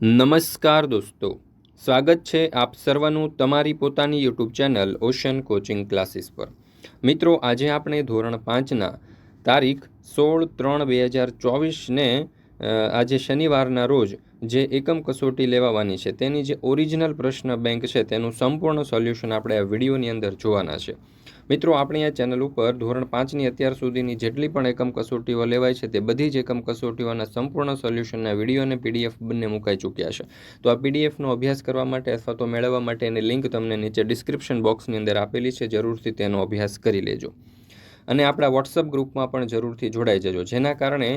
નમસ્કાર દોસ્તો. સ્વાગત છે આપ સર્વનું તમારી પોતાની YouTube channel ocean coaching classes પર. મિત્રો, આજે આપણે ધોરણ પાંચના તારીખ સોળ ત્રણ બે હજાર ચોવીસને આજે શનિવારના રોજ જે એકમ કસોટી લેવાવાની છે તેની જે ઓરિજિનલ પ્રશ્ન બેંક છે તેનું સંપૂર્ણ સોલ્યુશન આપણે આ વિડીયોની અંદર જોવાના છે. મિત્રો, આપણી આ ચેનલ ઉપર ધોરણ પાંચની અત્યાર સુધીની જેટલી પણ એકમ કસોટીઓ લેવાય છે તે બધી જ એકમ કસોટીઓના સંપૂર્ણ સોલ્યુશનના વીડિયો અને પીડીએફ બંને મુકાઈ ચૂક્યા છે. તો આ પીડીએફનો અભ્યાસ કરવા માટે અથવા તો મેળવવા માટેની લિંક તમને નીચે ડિસ્ક્રિપ્શન બોક્સની અંદર આપેલી છે. જરૂરથી તેનો અભ્યાસ કરી લેજો. અને આપણા વોટ્સઅપ ગ્રુપમાં પણ જરૂરથી જોડાઈ જજો. જેના કારણે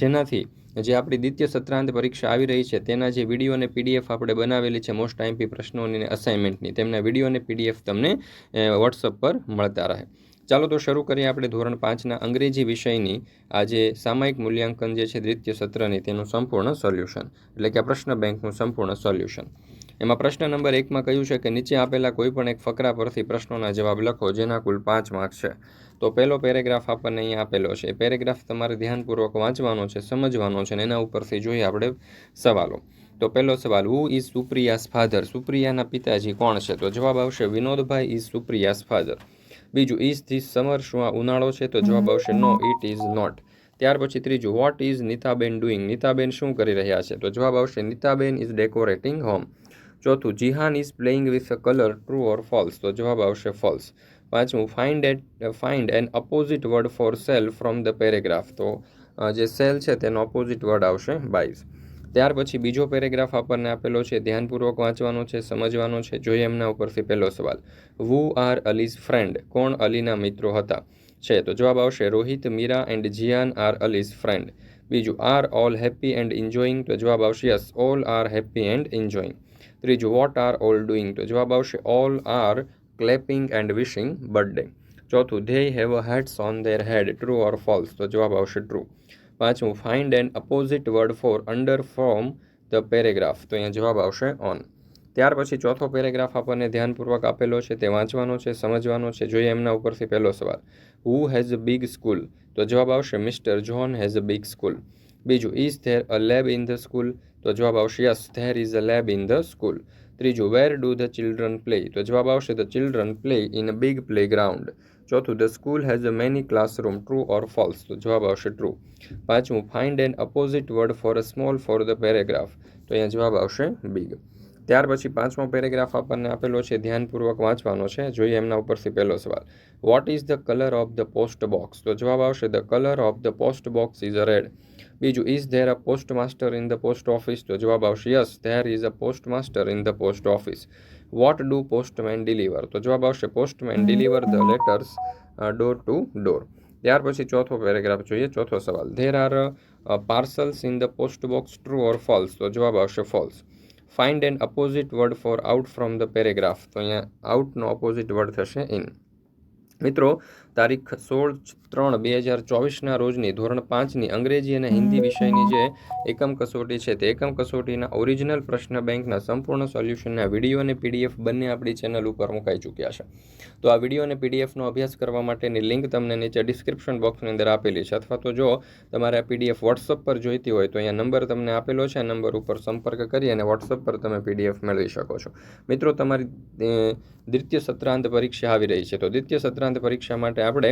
જેનાથી જે આપણી દ્વિતીય સત્રાંત પરીક્ષા આવી રહી છે, તેના જે વીડિયો અને પીડીએફ આપણે બનાવેલી છે મોસ્ટ આઈમ્પી પ્રશ્નોની અને અસાઇનમેન્ટની તેમના વીડિયો અને પીડીએફ તમને વોટ્સઅપ પર મળતા રહે. ચાલો તો શરૂ કરીએ આપણે ધોરણ પાંચના અંગ્રેજી વિષયની, આજે સામાયિક મૂલ્યાંકન જે છે દ્વિતીય સત્રની, તેનું સંપૂર્ણ સોલ્યુશન એટલે કે આ પ્રશ્ન બેંકનું સંપૂર્ણ સોલ્યુશન એમાં પ્રશ્ન નંબર એકમાં કહ્યું છે કે નીચે આપેલા કોઈપણ એક ફકરા પરથી પ્રશ્નોના જવાબ લખો, જેના કુલ પાંચ માર્ક્સ છે. તો પહેલો પેરેગ્રાફ આપણને અહીંયા આપેલો છે. એ પેરેગ્રાફ તમારે ધ્યાનપૂર્વક વાંચવાનો છે, સમજવાનો છે અને એના ઉપરથી જોઈએ આપણે સવાલો. તો પહેલો સવાલ હુ ઇઝ સુપ્રિયાસ ફાધર સુપ્રિયાના પિતાજી કોણ છે? તો જવાબ આવશે, વિનોદભાઈ ઇઝ સુપ્રિયાસ ફાધર બીજું ઇઝ ધીસ સમર શું આ ઉનાળો છે? તો જવાબ આવશે નો ઇટ ઇઝ નોટ ત્યાર પછી ત્રીજું what is Nitaben doing Nitaben શું કરી રહ્યા છે? તો જવાબ આવશે નીતાબેન ઇઝ ડેકોરેટિંગ હોમ ચોથું, Jihan is playing with a colour, true or false. તો જવાબ આવશે ફોલ્સ. પાંચમું, find at, find an opposite word for sale from the paragraph. તો જે સેલ છે તેનો અપોઝિટ વર્ડ આવશે બાઇઝ ત્યાર પછી બીજો પેરેગ્રાફ આપણને આપેલો છે, ધ્યાનપૂર્વક વાંચવાનો છે, સમજવાનો છે, જોઈએ એમના ઉપરથી પહેલો સવાલ. વુ આર અલીઝ ફ્રેન્ડ કોણ અલીના મિત્રો હતા? છે, તો જવાબ આવશે, Rohit, Meera and Jiyan are Ali's friend. બીજું, are all happy and enjoying તો જવાબ આવશે, yes, all are happy and enjoying ત્રીજું વોટ આર ઓલ ડુઈંગ તો જવાબ આવશે all are clapping and wishing birthday ચોથું they have a heads on their head true or false તો જવાબ આવશે ટ્રુ પાંચમું find and opposite word for under from the paragraph તો અહીંયા જવાબ આવશે ઓન ત્યાર પછી ચોથો પેરેગ્રાફ આપણને ધ્યાનપૂર્વક આપેલો છે, તે વાંચવાનો છે, સમજવાનો છે, જોઈએ એમના ઉપરથી પહેલો સવાલ. Who has a big school તો જવાબ આવશે mister John has a big school બીજું is there a lab in the school તો જવાબ આવશે yes there is a lab in the school ત્રીજું where do the children play તો જવાબ આવશે the children play in a big playground ચોથું the school has a many classroom true or false તો જવાબ આવશે ટ્રુ પાંચમું find an opposite word for a small for the paragraph તો અહીંયા જવાબ આવશે બિગ ત્યાર પછી પાંચમો પેરેગ્રાફ આપણને આપેલો છે, ધ્યાનપૂર્વક વાંચવાનો છે. જોઈએ એમના ઉપરથી પહેલો સવાલ. What is the colour of the post box તો જવાબ આવશે the colour of the post box is a red બીજું is there a postmaster in the post office તો જવાબ આવશે yes there is a postmaster in the post office what do postman deliver તો જવાબ આવશે postman deliver the letters door to door ત્યાર પછી ચોથો પેરેગ્રાફ જોઈએ, ચોથો સવાલ there are parcels in the post box true or false તો જવાબ આવશે false find an opposite word for out from the paragraph તો અહીંયા આઉટનો અપોઝિટ વર્ડ થશે ઇન મિત્રો તારીખ સોળ ત્રણ બે હજાર ચોવીસના રોજની ધોરણ પાંચની અંગ્રેજી અને હિન્દી વિષયની જે એકમ કસોટી છે તે એકમ કસોટીના ઓરિજિનલ પ્રશ્ન બેંકના સંપૂર્ણ સોલ્યુશનના વીડિયો અને પીડીએફ બંને આપણી ચેનલ ઉપર મુકાઈ ચૂક્યા છે. તો આ વીડિયો અને પીડીએફનો અભ્યાસ કરવા માટેની લિંક તમને નીચે ડિસ્ક્રિપ્શન બોક્સની અંદર આપેલી છે અથવા તો જો તમારે આ પીડીએફ વોટ્સઅપ પર જોઈતી હોય તો અહીંયા નંબર તમને આપેલો છે. આ નંબર ઉપર સંપર્ક કરી અને વોટ્સઅપ પર તમે પીડીએફ મેળવી શકો છો. મિત્રો તમારી દ્વિતીય સત્રાંત પરીક્ષા આવી રહી છે. તો દ્વિતીય સત્રાંત પરીક્ષા માટે આપણે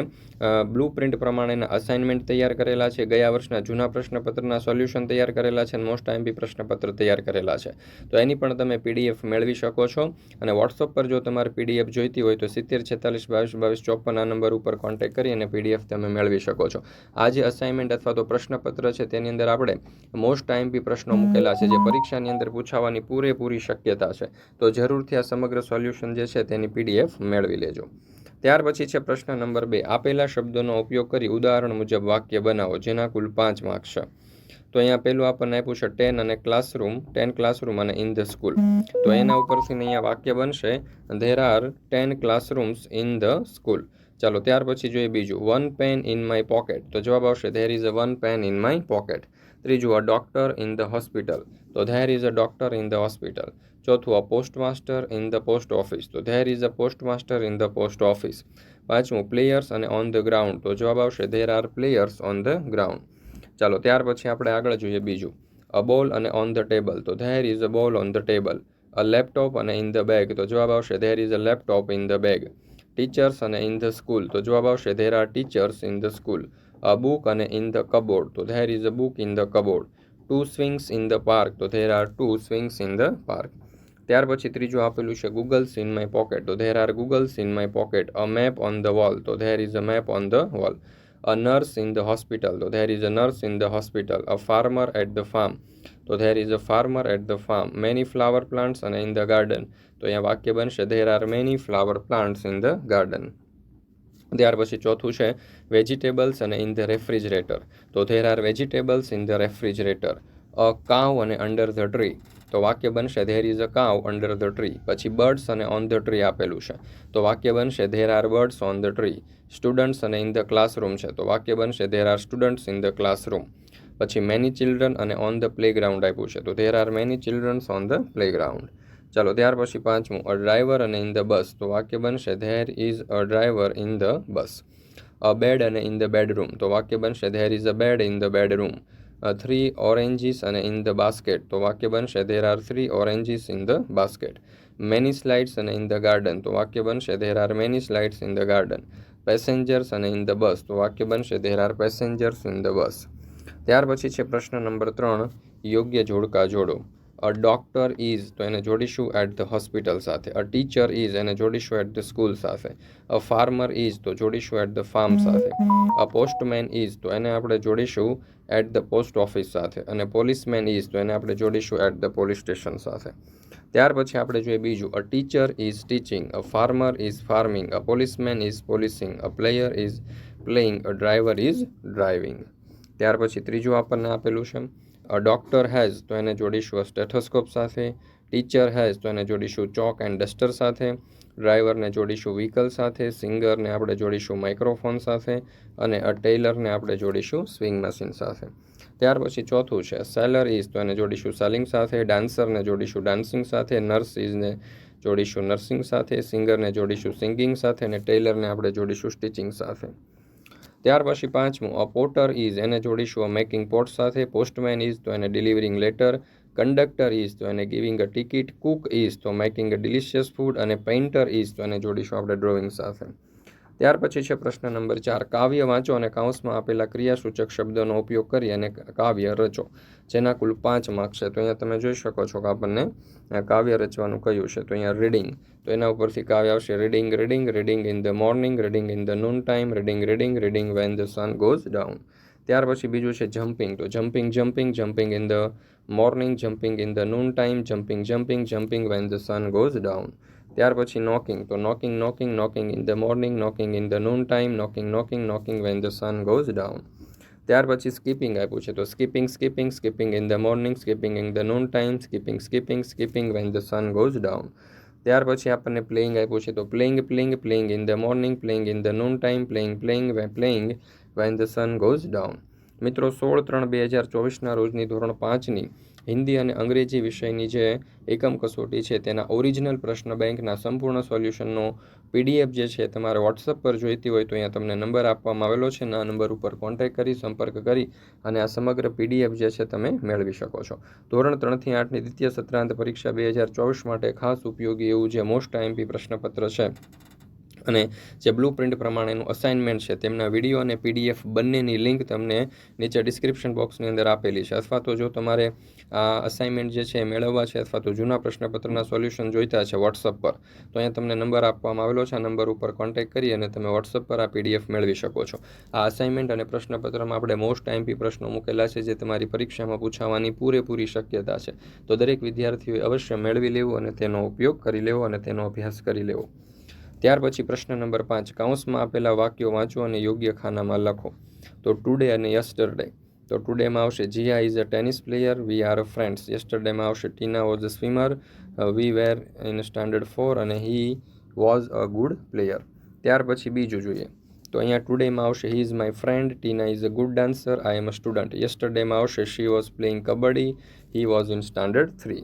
બ્લુ પ્રિન્ટ પ્રમાણેના અસાઇનમેન્ટ તૈયાર કરેલા છે. ગયા વર્ષના જૂના પ્રશ્નપત્રના સોલ્યુશન તૈયાર કરેલા છે અને મોસ્ટ આઈમ્પી પ્રશ્નપત્ર તૈયાર કરેલા છે. તો એની પણ તમે પીડીએફ મેળવી શકો છો. અને વોટ્સઅપ પર જો તમારે પીડીએફ જોઈતી હોય તો સિત્તેર, છેતાલીસ, બાવીસ બાવીસ, ચોપન આ નંબર ઉપર કોન્ટેક્ટ કરી અને પીડીએફ તમે મેળવી શકો છો. આ જે અસાઇનમેન્ટ અથવા તો પ્રશ્નપત્ર છે તેની અંદર આપણે મોસ્ટ આઈમ્પી પ્રશ્નો મૂકેલા છે જે પરીક્ષાની અંદર પૂછાવાની પૂરેપૂરી શક્યતા છે. તો જરૂરથી આ સમગ્ર સોલ્યુશન જે છે તેની પીડીએફ મેળવી લેજો. ત્યાર પછી છે પ્રશ્ન નંબર બે. આપેલા શબ્દોનો ઉપયોગ કરી ઉદાહરણ મુજબ વાક્ય બનાવો, જેના કુલ પાંચ માર્ક્સ છે. તો અહીંયા પહેલું આપણને આપ્યું છે ટેન અને ક્લાસરૂમ, ટેન ક્લાસરૂમ અને ઇન ધ સ્કૂલ. તો એના ઉપરથી અહીંયા વાક્ય બનશે there are ten classrooms in the school ચાલો, ત્યાર પછી જોઈએ બીજું one pen in my pocket તો જવાબ આવશે there is a one pen in my pocket ત્રીજું a doctor in the hospital તો there is a doctor in the hospital ચોથું a postmaster in the post office તો there is a postmaster in the post office પાંચમું players અને on the ground તો જવાબ આવશે there are players on the ground ચાલો ત્યાર પછી આપણે આગળ જોઈએ બીજું અ બોલ અને ઓન ધ ટેબલ તો there is a ball on the table a laptop અને ઇન ધ બેગ તો જવાબ આવશે there is a laptop in the bag teachers અને ઇન ધ સ્કૂલ તો જવાબ આવશે there are teachers in the school a book અને in the cupboard તો there is a book in the cupboard two swings in the park તો there are two swings in the park ત્યાર પછી ત્રીજું આપેલું છે ગૂગલ્સ ઇન માય પોકેટ તો there are goggles in my pocket a map on the wall તો there is a map on the wall a nurse in the hospital તો there is a nurse in the hospital a farmer at the farm તો there is a farmer at the farm many flower plants અને in the garden તો અહીંયા વાક્ય બનશે there are many flower plants in the garden ત્યાર પછી ચોથું છે વેજીટેબલ્સ અને ઇન ધ રેફ્રિજરેટર તો there are vegetables in the refrigerator a cow અને અંડર ધ ટ્રી તો વાક્ય બનશે there is a cow under the tree પછી બર્ડ્સ અને ઓન ધ ટ્રી આપેલું છે. તો વાક્ય બનશે there are birds on the tree students અને ઇન ધ ક્લાસરૂમ છે. તો વાક્ય બનશે there are students in the classroom પછી મેની ચિલ્ડ્રન અને ઓન ધ પ્લેગ્રાઉન્ડ આપ્યું છે. તો there are many childrens on the playground ચાલો, ત્યાર પછી પાંચમું અ ડ્રાઈવર અને ઇન ધ બસ તો વાક્ય બનશે there is a driver in the bus a bed અને ઇન ધ બેડરૂમ તો વાક્ય બનશે there is a bed in the bedroom three oranges અને ઇન ધ બાસ્કેટ તો વાક્ય બનશે there are three oranges in the basket many slides અને in the garden તો વાક્ય બનશે there are many slides in the garden passengers અને in the bus તો વાક્ય બનશે there are passengers in the bus ત્યાર પછી છે પ્રશ્ન નંબર ત્રણ, યોગ્ય જોડકા જોડો. અ ડોક્ટર ઇઝ તો એને જોડીશું એટ ધ હોસ્પિટલ સાથે. અ ટીચર ઇઝ એને જોડીશું એટ ધ સ્કૂલ સાથે. અ ફાર્મર ઇઝ તો જોડીશું એટ ધ ફાર્મ સાથે. અ પોસ્ટમેન ઇઝ તો એને આપણે જોડીશું એટ ધ પોસ્ટ ઓફિસ સાથે. અને પોલીસમેન ઇઝ તો એને આપણે જોડીશું એટ ધ પોલીસ સ્ટેશન સાથે. ત્યાર પછી આપણે જોઈએ બીજું. A teacher is teaching a farmer is farming a policeman is policing a player is playing a driver is driving ત્યાર પછી ત્રીજું આપણને આપેલું છે. અ ડૉક્ટર હેઝ તો એને જોડીશું સ્ટેથોસ્કોપ સાથે. ટીચર હેઝ તો એને જોડીશું ચોક એન્ડ ડસ્ટર સાથે. ડ્રાઈવરને જોડીશું વ્હીકલ સાથે. સિંગરને આપણે જોડીશું માઇક્રોફોન સાથે. અને અ ટેલરને આપણે જોડીશું સ્વિંગ મશીન સાથે. ત્યાર પછી ચોથું છે સેલર ઇઝ તો એને જોડીશું સેલિંગ સાથે. ડાન્સરને જોડીશું ડાન્સિંગ સાથે. નર્સ ઇઝને જોડીશું નર્સિંગ સાથે. સિંગરને જોડીશું સિંગિંગ સાથે. અને ટેલરને આપણે જોડીશું સ્ટિચિંગ સાથે. ત્યાર પછી પાંચમું અ પોટર ઇઝ એને જોડીશું. અ મેકિંગ પોટ સાથે પોસ્ટમેન ઇઝ તો એને ડિલિવરિંગ લેટર કંડક્ટર ઇઝ તો એને giving a ticket cook is તો મેકિંગ અ ડિલિશિયસ ફૂડ અને પેઇન્ટર ઇઝ તો એને જોડીશું આપણે ડ્રોઈંગ સાથે. ત્યાર પછી છે પ્રશ્ન નંબર ચાર. કાવ્ય વાંચો અને કાઉન્સમાં આપેલા ક્રિયાસૂચક શબ્દોનો ઉપયોગ કરી અને કાવ્ય રચો, જેના કુલ પાંચ માર્ક છે. તો અહીંયા તમે જોઈ શકો છો કે આપણને કાવ્ય રચવાનું કહ્યું છે. તો અહીંયા રીડિંગ તો એના ઉપરથી કાવ્ય આવશે. Reading reading reading in the morning reading in the noon time reading reading reading when the sun goes down ત્યાર પછી બીજું છે જમ્પિંગ તો jumping jumping jumping in the morning jumping in the noon time jumping jumping jumping when the sun goes down ત્યાર પછી knocking તો knocking knocking knocking in the morning knocking in the noon time knocking knocking knocking when the sun goes down ત્યાર પછી skipping આપ્યું છે. તો skipping skipping skipping in the morning skipping in the noon time skipping skipping skipping when the sun goes down ત્યાર પછી આપણને playing આપ્યું છે. તો playing playing playing in the morning playing in the noon time playing playing playing when the sun goes down મિત્રો, સોળ ત્રણ બે હજાર ચોવીસના રોજની ધોરણ પાંચની હિન્દી અને અંગ્રેજી વિષયની જે એકમ કસોટી છે, તેના ઓરિજિનલ પ્રશ્ન બેંકના સંપૂર્ણ સોલ્યુશનનો પીડીએફ જે છે, તમારે વોટ્સઅપ પર જોઈતી હોય તો અહીંયા તમને નંબર આપવામાં આવેલો છે. આ નંબર ઉપર કોન્ટેક્ટ કરી, સંપર્ક કરી અને આ સમગ્ર પીડીએફ જે છે, તમે મેળવી શકો છો. ધોરણ ત્રણથી આઠની દ્વિતીય સત્રાંત પરીક્ષા બે હજાર ચોવીસ માટે ખાસ ઉપયોગી એવું જે મોસ્ટ આઈએમપી પ્રશ્નપત્ર છે. અને જે બ્લુ પ્રિન્ટ પ્રમાણેનું અસાઇનમેન્ટ છે, તેમના વીડિયો અને પીડીએફ બંનેની લિંક તમને નીચે ડિસ્ક્રિપ્શન બોક્સની અંદર આપેલી છે. અથવા તો જો તમારે આ અસાઇનમેન્ટ જે છે એ મેળવવા છે, અથવા તો જૂના પ્રશ્નપત્રના સોલ્યુશન જોઈતા છે વોટ્સઅપ પર, તો અહીંયા તમને નંબર આપવામાં આવેલો છે. આ નંબર ઉપર કોન્ટેક્ટ કરી અને તમે વોટ્સઅપ પર આ પીડીએફ મેળવી શકો છો. આ અસાઇનમેન્ટ અને પ્રશ્નપત્રમાં આપણે મોસ્ટ આઈમપી પ્રશ્નો મૂકેલા છે, જે તમારી પરીક્ષામાં પૂછાવાની પૂરેપૂરી શક્યતા છે. તો દરેક વિદ્યાર્થીઓએ અવશ્ય મેળવી લેવું અને તેનો ઉપયોગ કરી લેવો અને તેનો અભ્યાસ કરી લેવો. ત્યાર પછી પ્રશ્ન નંબર પાંચ, કાઉન્સમાં આપેલા વાક્યો વાંચો અને યોગ્ય ખાનામાં લખો. તો ટુડે અને યસ્ટરડે તો ટુડેમાં આવશે Jiya is a tennis player we are a friends યસ્ટરડેમાં આવશે Tina was a swimmer we were in standard four અને he was a good player ત્યાર પછી બીજું જોઈએ. તો અહીંયા ટુડેમાં આવશે he is my friend Tina is a good dancer I am a student યસ્ટરડેમાં આવશે she was playing kabaddi he was in standard three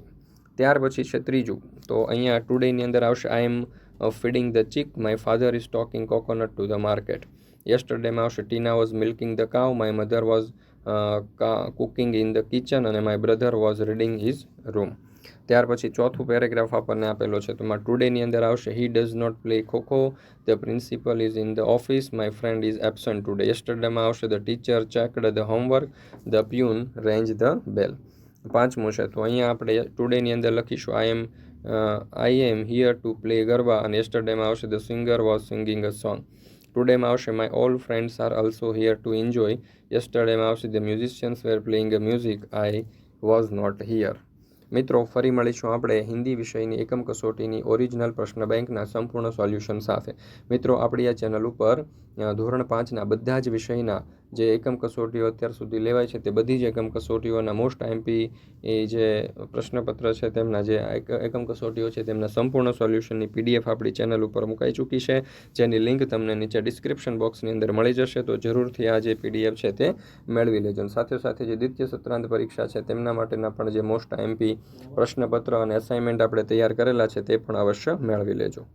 ત્યાર પછી છે ત્રીજું. તો અહીંયા ટુડેની અંદર આવશે I am of feeding the chick. My father is talking coconut to the market. Yesterday, Tina was milking the cow. My mother was cooking in the kitchen અને my brother was reading his room ત્યાર પછી ચોથું paragraph આપણને આપેલો છે. તો માં ટુડેની અંદર આવશે. He does not play kho-kho. The principal is in the office my friend is absent today યસ્ટરડેમાં આવશે. The teacher checked the homework the peon rang the bell પાંચમું છે. તો અહીંયા આપણે ટુડેની અંદર લખીશું. I am I am here to play garba અને એસ્ટરડેમાં આવશે the singer was singing a song ટુડેમાં આવશે my all friends are also here to enjoy યસ્ટરડેમાં આવશે the musicians were playing a music I was not here મિત્રો, ફરી મળીશું આપણે હિન્દી વિષયની એકમ કસોટીની ઓરિજિનલ પ્રશ્ન બેંકના સંપૂર્ણ સોલ્યુશન સાથે. મિત્રો, આપણી આ ચેનલ ઉપર ધોરણ પાંચના બધા જ વિષયના જે એકમ કસોટીઓ અત્યાર સુધી લેવાય છે તે બધી જ એકમ કસોટીઓના મોસ્ટ એમપી એ જે પ્રશ્નપત્ર છે તેમના જે એક- એકમ કસોટીઓ છે તેમના સંપૂર્ણ સોલ્યુશનની પીડીએફ આપણી ચેનલ ઉપર મુકાઈ ચૂકી છે. જેની લિંક તમને નીચે ડિસ્ક્રિપ્શન બોક્સની અંદર મળી જશે. તો જરૂરથી આ જે પીડીએફ છે તે મેળવી લેજો. અને સાથે સાથે જે દ્વિતીય સત્રાંત પરીક્ષા છે તેમના માટેના પણ જે મોસ્ટ એમપી પ્રશ્નપત્ર અને અસાઇનમેન્ટ આપણે તૈયાર કરેલા છે તે પણ અવશ્ય મેળવી લેજો.